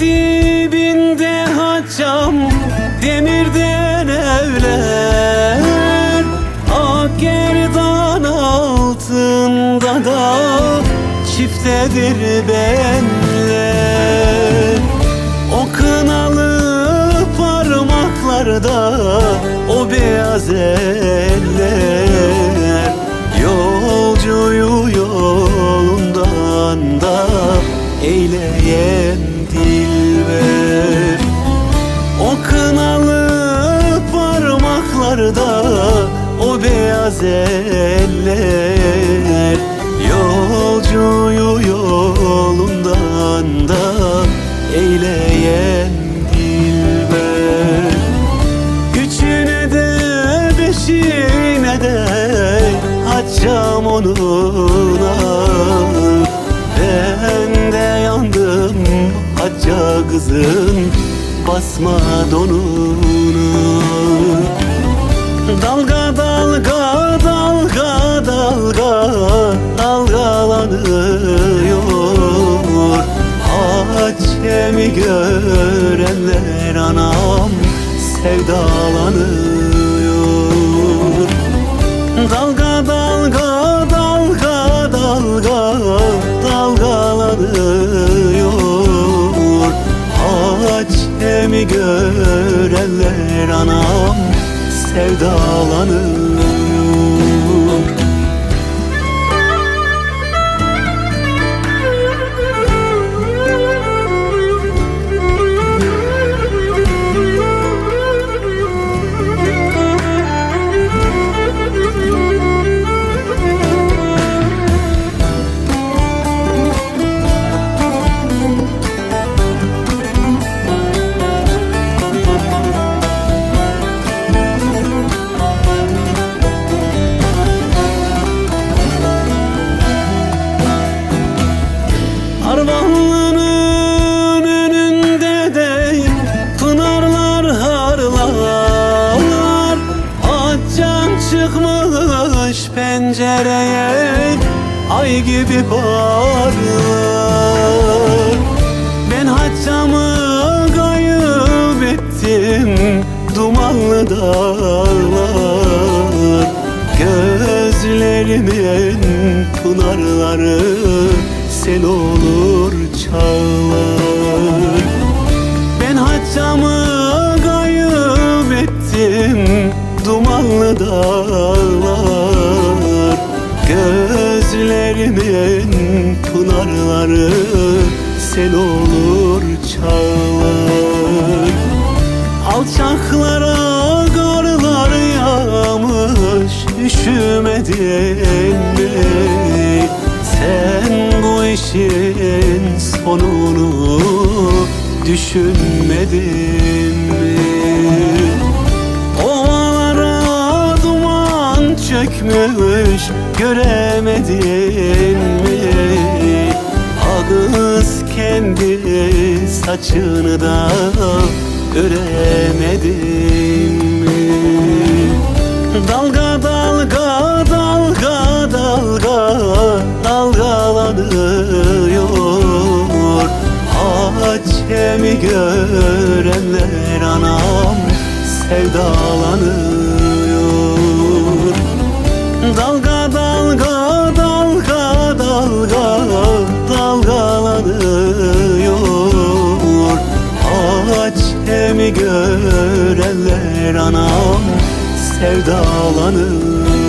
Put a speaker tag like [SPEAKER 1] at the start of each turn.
[SPEAKER 1] dibinde haçam Demirden evler. Ak gerdan altında da Çiftedir benler. O kınalı parmaklarda O beyaz eller. Yolcuyu yolcuyu parmaklarda o beyaz eller Yolcuyu yolundan da eyleyen dilber Üçüne de beşine de açacağım onuna. Ben de yandım hacca kızın basma donunu Haçemi görenler anam sevdalanıyor. Dalga dalga dalga dalga dalgalanıyor. Haçemi görenler anam sevdalanıyor pencereye ay gibi parlar Ben haccamı kayıp ettim dumanlı dağlar. Gözlerimin pınarları sel olur çağlar Gözlerimin pınarları sel olur çağlar Alçaklara karlar yağmış üşümedin mi? Sen bu işin sonunu düşünmedin çökmüş göremedin mi? Ağız kendi saçını da öremedin mi? Dalga dalga dalga dalga dalgalanıyor Haçemi görenler anam sevdalanıyor Görenler anam sevdalanıyor